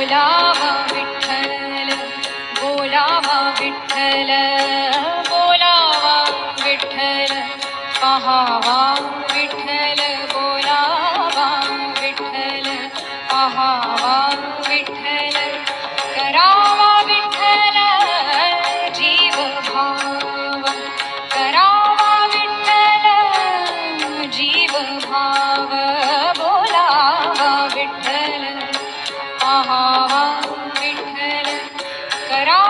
बोलावा विठ्ठल बोलावा विठ्ठल Carol!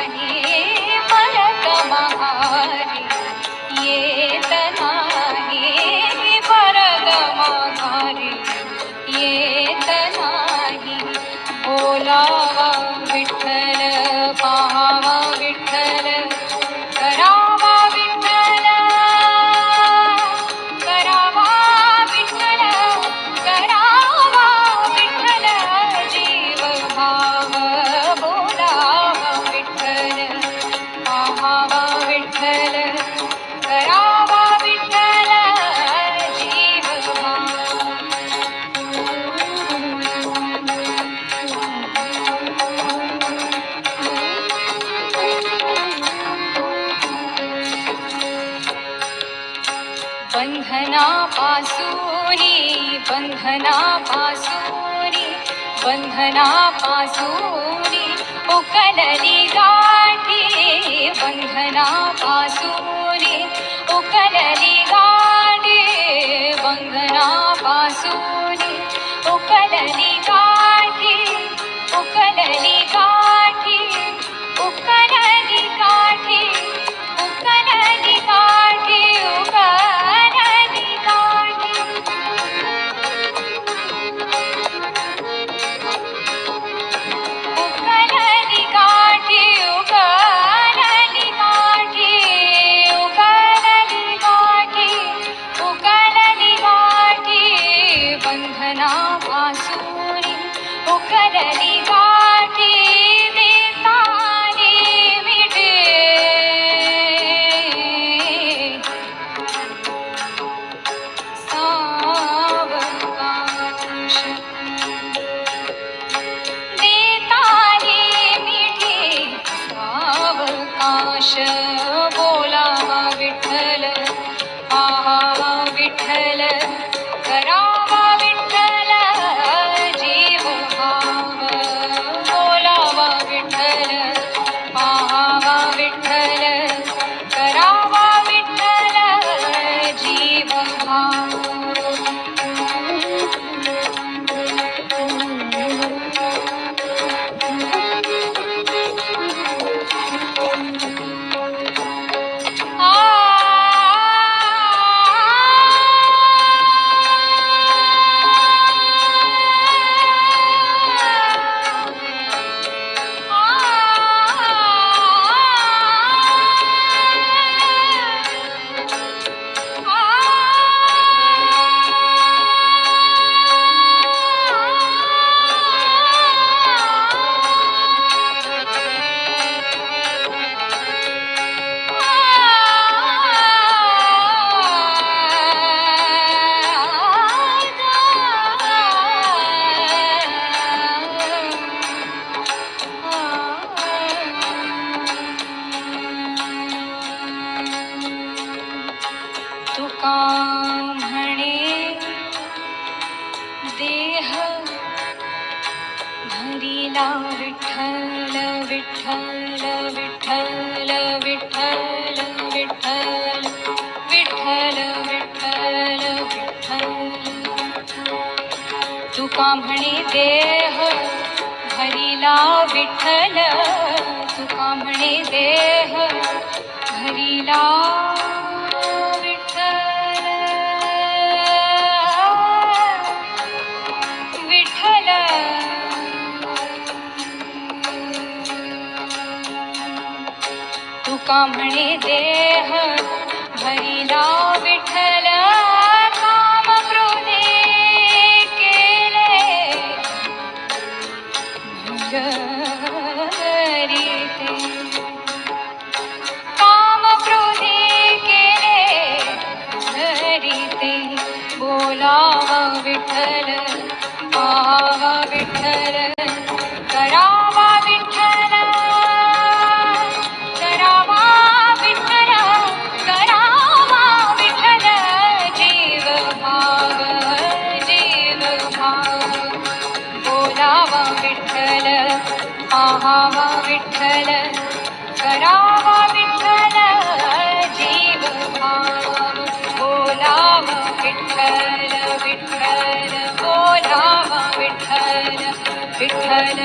बंधना पासूरी बंधना पासूरी ओ कलरी गाठी, बंधना पासूरी ओ कलरी गाठी, बंधना पासूरी ओ कलरी Hallelujah. विठ्ठल विठ्ठल विठ्ठल विठ्ठल विठ्ठल विठ्ठल विठ्ठल तुका म्हणे देह भरिला विठ्ठल तुका म्हणे देह भरिला तुका म्हणे देह भरिला विठ्ठल काम क्रोधे केले. जरीते काम क्रोधे केले. जरीते बोलावा विठ्ठल विठ्ठल